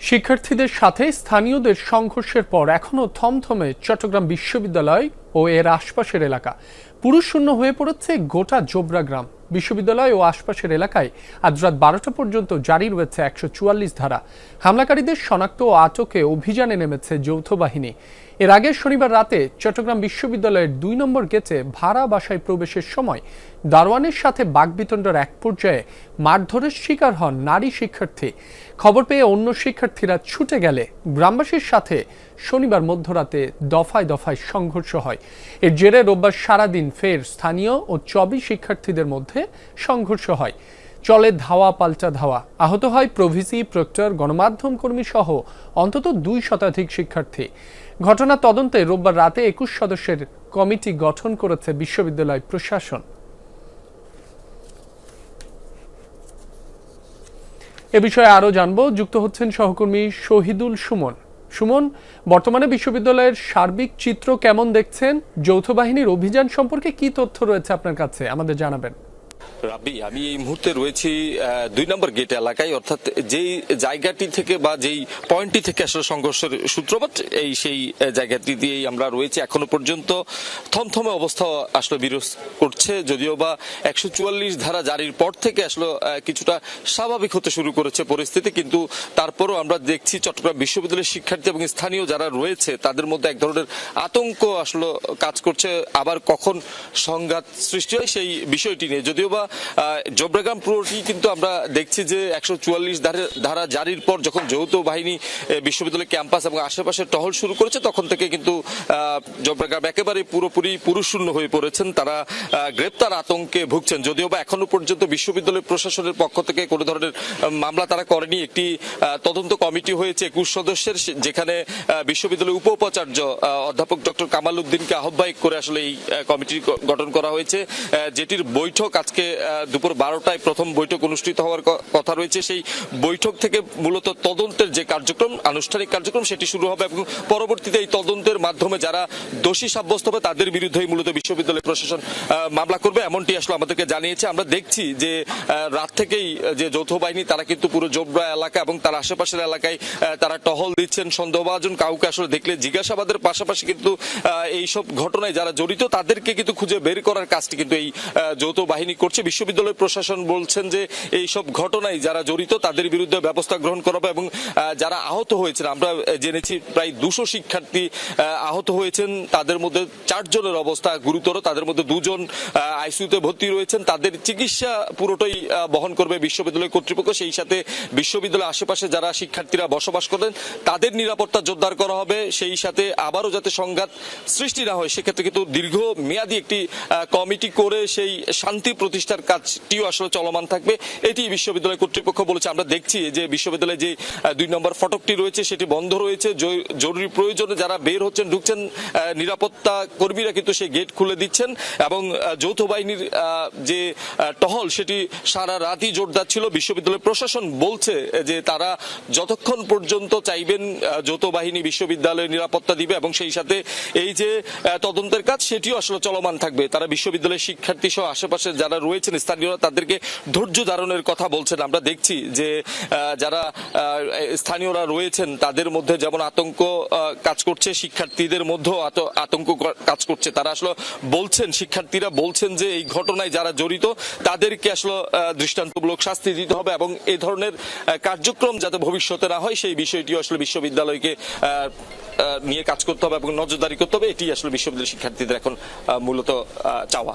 শিক্ষার্থীদের সাথে স্থানীয়দের সংঘর্ষের পর এখনও থমথমে চট্টগ্রাম বিশ্ববিদ্যালয় ও এর আশপাশের এলাকা। পুরুষশূন্য হয়ে পড়েছে গোটা জোবরা গ্রাম। বিশ্ববিদ্যালয় ও আশপাশের এলাকায় আজ রাত বারোটা পর্যন্ত জারি রয়েছে একশো চুয়াল্লিশ ধারা। হামলাকারীদের শনাক্ত ও আটকে অভিযানে নেমেছে যৌথ বাহিনী। এর আগে শনিবার রাতে চট্টগ্রাম বিশ্ববিদ্যালয়ের দুই নম্বর গেটে ভাড়া বাসায় প্রবেশের সময় দারোয়ানের সাথে বাগবিতণ্ডার এক পর্যায়ে মারধরের শিকার হন নারী শিক্ষার্থী। খবর পেয়ে অন্য শিক্ষার্থীরা ছুটে গেলে গ্রামবাসীর সাথে শনিবার মধ্যরাতে দফায় দফায় সংঘর্ষ হয়। এর জেরে রোববার সারাদিন ফের স্থানীয় ও চবি শিক্ষার্থীদের মধ্যে সংঘর্ষ হয়। চলে ধাওয়া, পাল্টা ধাওয়া। আহত হয় প্রভিসি, প্রক্টর, গণমাধ্যম কর্মী সহ অন্তত দুই শতাধিক শিক্ষার্থী। ঘটনা তদন্তে রোববার রাতে একুশ সদস্যের কমিটি গঠন করেছে বিশ্ববিদ্যালয় প্রশাসন। এ বিষয়ে আরও জানব। যুক্ত হচ্ছেন সহকর্মী শহীদুল সুমন। সুমন, বর্তমানে বিশ্ববিদ্যালয়ের সার্বিক চিত্র কেমন দেখছেন? যৌথ বাহিনীর অভিযান সম্পর্কে কি তথ্য রয়েছে আপনার কাছে? আমাদের জানাবেন। রাব্বি, আমি এই মুহূর্তে রয়েছি দুই নম্বর গেট এলাকায়। অর্থাৎ যেই জায়গাটি থেকে বা যেই পয়েন্টটি থেকে আসলে সংঘর্ষের সূত্রপাত, এই সেই জায়গাটি দিয়েই আমরা রয়েছি। এখনও পর্যন্ত থমথমে অবস্থা আসলে বিরোধ করছে, যদিও বা একশো চুয়াল্লিশ ধারা জারির পর থেকে আসলে কিছুটা স্বাভাবিক হতে শুরু করেছে পরিস্থিতি। কিন্তু তারপরও আমরা দেখছি চট্টগ্রাম বিশ্ববিদ্যালয়ের শিক্ষার্থী এবং স্থানীয় যারা রয়েছে, তাদের মধ্যে এক ধরনের আতঙ্ক আসলে কাজ করছে। আবার কখন সংঘাত সৃষ্টি হয় সেই বিষয়টি নিয়ে, যদিও বা আহ, জোবরাগ্রাম পুরোটি কিন্তু আমরা দেখছি যে একশো চুয়াল্লিশ ধারা জারির পর যখন যৌথ বাহিনী বিশ্ববিদ্যালয় ক্যাম্পাস এবং আশেপাশে টহল শুরু করেছে তখন থেকে কিন্তু আহ, জোবরাগ্রাম একেবারে পুরোপুরি পুরুষশূন্য হয়ে পড়েছেন। তারা গ্রেপ্তার আতঙ্কে ভুগছেন। যদিও বা এখনও পর্যন্ত বিশ্ববিদ্যালয় প্রশাসনের পক্ষ থেকে কোনো ধরনের মামলা তারা করেনি। একটি তদন্ত কমিটি হয়েছে একুশ সদস্যের যেখানে বিশ্ববিদ্যালয়ের উপ উপাচার্য অধ্যাপক ডক্টর কামাল উদ্দিনকে আহ্বায়ক করে আসলে এই কমিটি গঠন করা হয়েছে। যেটির বৈঠক আজকে দুপুর বারোটায় প্রথম বৈঠক অনুষ্ঠিত হওয়ার কথা রয়েছে। সেই বৈঠক থেকে মূলত তদন্তের যে কার্যক্রম, আনুষ্ঠানিক কার্যক্রম, সেটি শুরু হবে এবং পরবর্তীতে এই তদন্তের মাধ্যমে যারা দোষী সাব্যস্ত হবে, তাদের বিরুদ্ধেই মূলত বিশ্ববিদ্যালয় প্রশাসন মামলা করবে। এমনটি আসলে আমাদেরকে জানিয়েছে। আমরা দেখছি যে রাত থেকেই যে যৌথ বাহিনী, তারা কিন্তু পুরো জোবরা এলাকা এবং তার আশেপাশের এলাকায় তারা টহল দিচ্ছেন সন্দেহভাজন। কাউকে আসলে দেখলে জিজ্ঞাসাবাদের পাশাপাশি কিন্তু এইসব ঘটনায় যারা জড়িত, তাদেরকে কিন্তু খুঁজে বের করার কাজটি কিন্তু এই যৌথ বাহিনী করছে। বিশ্ববিদ্যালয় প্রশাসন বলছেন যে এই সব ঘটনায় যারা জড়িত, তাদের বিরুদ্ধে ব্যবস্থা গ্রহণ করা হবে এবং যারা আহত হয়েছেন, আমরা জেনেছি প্রায় দুশো শিক্ষার্থী আহত হয়েছেন। তাদের মধ্যে চারজনের অবস্থা গুরুতর। তাদের মধ্যে দুজন আইসিইউতে ভর্তি রয়েছেন। তাদের চিকিৎসা পুরোটাই বহন করবে বিশ্ববিদ্যালয় কর্তৃপক্ষ। সেই সাথে বিশ্ববিদ্যালয়ের আশেপাশে যারা শিক্ষার্থীরা বসবাস করেন তাদের নিরাপত্তা জোরদার করা হবে। সেই সাথে আবারও যাতে সংঘাত সৃষ্টি না হয়, সেক্ষেত্রে কিন্তু দীর্ঘ মেয়াদী একটি কমিটি করে সেই শান্তি প্রতিষ্ঠার কাজটিও আসলে চলমান থাকবে। এটি বিশ্ববিদ্যালয় কর্তৃপক্ষ বলেছে। আমরা দেখছি যে বিশ্ববিদ্যালয়ে যে দুই নম্বর ফটকটি রয়েছে, সেটি বন্ধ রয়েছে। জরুরি প্রয়োজনে যারা বের হচ্ছেন, ঢুকছেন নিরাপত্তা কর্মীরা কিন্তু সেই গেট খুলে দিচ্ছেন এবং যৌথ বাহিনীর যে টহল, সেটি সারা রাতই জোরদার ছিল। বিশ্ববিদ্যালয় প্রশাসন বলছে যে তারা যতক্ষণ পর্যন্ত চাইবেন যৌথ বাহিনী বিশ্ববিদ্যালয়ে নিরাপত্তা দিবে এবং সেই সাথে এই যে তদন্তের কাজ, সেটিও আসলে চলমান থাকবে। তারা বিশ্ববিদ্যালয়ের শিক্ষার্থী সহ আশেপাশে যারা রয়েছেন স্থানীয়রা তাদেরকে ধৈর্য ধারণের কথা বলছেন। আমরা দেখছি যে যারা স্থানীয়রা রয়েছেন, তাদের মধ্যে যেমন আতঙ্ক কাজ করছে, শিক্ষার্থীদের মধ্যেও আতঙ্ক কাজ করছে। তারা আসলে বলছেন, শিক্ষার্থীরা বলছেন যে, এই ঘটনায় যারা জড়িত, তাদেরকে আসলে দৃষ্টান্তমূলক শাস্তি দিতে হবে এবং এই ধরনের কার্যক্রম যাতে ভবিষ্যতে না হয়, সেই বিষয়টি আসলে বিশ্ববিদ্যালয়কে নিয়ে কাজ করতে হবে এবং নজরদারি করতে হবে। এটি আসলে বিশ্ববিদ্যালয়ের শিক্ষার্থীদের এখন মূলত চাওয়া।